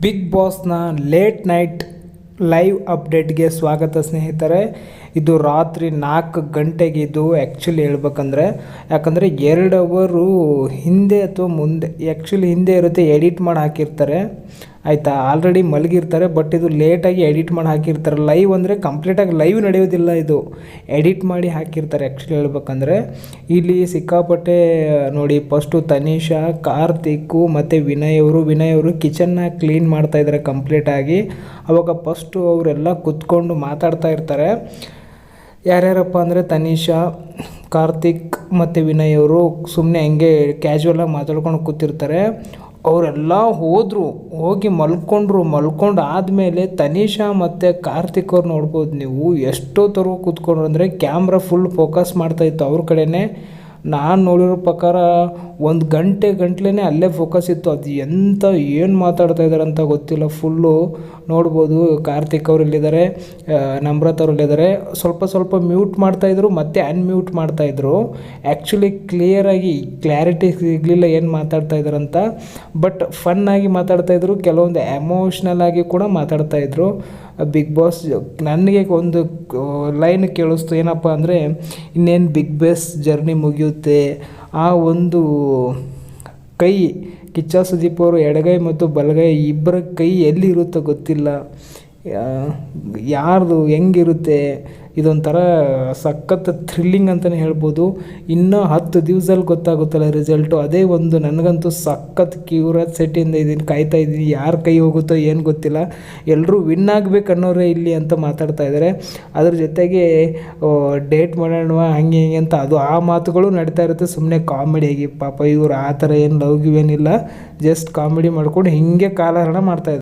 Big ಬಾಸ್ನ late night live ಅಪ್ಡೇಟ್ಗೆ ಸ್ವಾಗತ ಸ್ನೇಹಿತರೆ. ಇದು ರಾತ್ರಿ ನಾಲ್ಕು ಗಂಟೆಗೆ ಇದು ಆ್ಯಕ್ಚುಲಿ ಹೇಳ್ಬೇಕಂದ್ರೆ, ಯಾಕಂದರೆ ಎರಡು ಅವರು ಹಿಂದೆ ಅಥವಾ ಮುಂದೆ ಆ್ಯಕ್ಚುಲಿ ಹಿಂದೆ ಇರುತ್ತೆ ಎಡಿಟ್ ಮಾಡಿ ಹಾಕಿರ್ತಾರೆ. ಆಯಿತಾ? ಆಲ್ರೆಡಿ ಮಲಗಿರ್ತಾರೆ ಬಟ್ ಇದು ಲೇಟಾಗಿ ಎಡಿಟ್ ಮಾಡಿ ಹಾಕಿರ್ತಾರೆ. ಲೈವ್ ಅಂದರೆ ಕಂಪ್ಲೀಟಾಗಿ ಲೈವ್ ನಡೆಯೋದಿಲ್ಲ ಇದು. ಎಡಿಟ್ ಮಾಡಿ ಹಾಕಿರ್ತಾರೆ ಆ್ಯಕ್ಚುಲಿ ಹೇಳ್ಬೇಕಂದ್ರೆ. ಇಲ್ಲಿ ಸಿಕ್ಕಾಪಟ್ಟೆ, ನೋಡಿ ಫಸ್ಟು ತನಿಷಾ, ಕಾರ್ತಿಕ್ಕು, ಮತ್ತು ವಿನಯ್ ಅವರು ವಿನಯ್ ಅವರು ಕಿಚನ್ನ ಕ್ಲೀನ್ ಮಾಡ್ತಾ ಇದ್ದಾರೆ ಕಂಪ್ಲೀಟಾಗಿ ಅವಾಗ ಫಸ್ಟು ಅವರೆಲ್ಲ ಕುತ್ಕೊಂಡು ಮಾತಾಡ್ತಾ ಇರ್ತಾರೆ. ಯಾರ್ಯಾರಪ್ಪ ಅಂದರೆ ತನಿಷಾ, ಕಾರ್ತಿಕ್, ಮತ್ತು ವಿನಯ್ ಅವರು ಸುಮ್ಮನೆ ಹಂಗೆ ಕ್ಯಾಶುವಲಾಗಿ ಮಾತಾಡ್ಕೊಂಡು ಕೂತಿರ್ತಾರೆ. ಅವರೆಲ್ಲ ಹೋದರು, ಹೋಗಿ ಮಲ್ಕೊಂಡ್ರು, ಮಲ್ಕೊಂಡು ಆದಮೇಲೆ ತನಿಷಾ ಮತ್ತು ಕಾರ್ತಿಕ್ ಅವ್ರು ನೋಡ್ಬೋದು ನೀವು. ಎಷ್ಟೋ ಥರ ಕೂತ್ಕೊಂಡ್ರು ಅಂದರೆ ಕ್ಯಾಮ್ರಾ ಫುಲ್ ಫೋಕಸ್ ಮಾಡ್ತಾಯಿತ್ತು ಅವ್ರ ಕಡೆನೇ. ನಾನು ನೋಡಿರೋ ಪ್ರಕಾರ ಒಂದು ಗಂಟೆ ಗಂಟ್ಲೇ ಅಲ್ಲೇ ಫೋಕಸ್ ಇತ್ತು. ಅದು ಎಂತ, ಏನು ಮಾತಾಡ್ತಾ ಇದ್ದಾರೆ ಅಂತ ಗೊತ್ತಿಲ್ಲ. ಫುಲ್ಲು ನೋಡ್ಬೋದು, ಕಾರ್ತಿಕ್ ಅವ್ರು ಇಲ್ಲಿದ್ದಾರೆ ನಮ್ರತ್ ಅವ್ರು ಇಲ್ಲಿದ್ದಾರೆ ಸ್ವಲ್ಪ ಸ್ವಲ್ಪ ಮ್ಯೂಟ್ ಮಾಡ್ತಾಯಿದ್ರು ಮತ್ತೆ ಅನ್ಮ್ಯೂಟ್ ಮಾಡ್ತಾಯಿದ್ರು ಆ್ಯಕ್ಚುಲಿ ಕ್ಲಿಯರಾಗಿ ಕ್ಲಾರಿಟಿ ಸಿಗಲಿಲ್ಲ ಏನು ಮಾತಾಡ್ತಾ ಇದ್ದಾರಂತ ಬಟ್ ಫನ್ನಾಗಿ ಮಾತಾಡ್ತಾಯಿದ್ರು ಕೆಲವೊಂದು ಎಮೋಷ್ನಲ್ ಆಗಿ ಕೂಡ ಮಾತಾಡ್ತಾಯಿದ್ರು ಬಿಗ್ ಬಾಸ್ ನನಗೆ ಒಂದು ಲೈನ್ ಕೇಳಿಸ್ತು, ಏನಪ್ಪ ಅಂದರೆ, ಇನ್ನೇನು ಬಿಗ್ ಬಾಸ್ ಜರ್ನಿ ಮುಗಿಯುತ್ತೆ? ಆ ಒಂದು ಕೈ, ಕಿಚ್ಚ ಸುದೀಪ್ ಅವರು ಎಡಗೈ ಮತ್ತು ಬಲಗೈ ಇಬ್ಬರ ಕೈ ಎಲ್ಲಿರುತ್ತೋ ಗೊತ್ತಿಲ್ಲ. ಯಾರ್ದು ಹೆಂಗಿರುತ್ತೆ ಇದೊಂಥರ ಸಖತ್ ಥ್ರಿಲ್ಲಿಂಗ್ ಅಂತಲೇ ಹೇಳ್ಬೋದು. ಇನ್ನೂ ಹತ್ತು ದಿವಸದಲ್ಲಿ ಗೊತ್ತಾಗುತ್ತಲ್ಲ ರಿಸಲ್ಟು ಅದೇ ಒಂದು ನನಗಂತೂ ಸಖತ್ ಕ್ಯೂರಿಯಾಸಿಟಿಯಿಂದ ಇದನ್ನು ಕಾಯ್ತಾ ಇದ್ದೀನಿ ಯಾರ ಕೈ ಹೋಗುತ್ತೋ ಏನು ಗೊತ್ತಿಲ್ಲ. ಎಲ್ಲರೂ ವಿನ್ ಆಗಬೇಕು ಅನ್ನೋರೇ ಇಲ್ಲಿ ಅಂತ ಮಾತಾಡ್ತಾ ಇದ್ದಾರೆ ಅದ್ರ ಜೊತೆಗೆ ಡೇಟ್ ಮಾಡೋಣ ಹಂಗೆ ಹಿಂಗೆ ಅಂತ ಅದು ಆ ಮಾತುಗಳು ನಡೀತಾ ಇರುತ್ತೆ. ಸುಮ್ಮನೆ ಕಾಮಿಡಿಯಾಗಿ ಪಾಪ ಇವರು ಆ ಥರ ಏನು ಲವ್ ಏನಿಲ್ಲ. ಜಸ್ಟ್ ಕಾಮಿಡಿ ಮಾಡ್ಕೊಂಡು ಹೀಗೆ ಕಾಲಹರಣ ಮಾಡ್ತಾ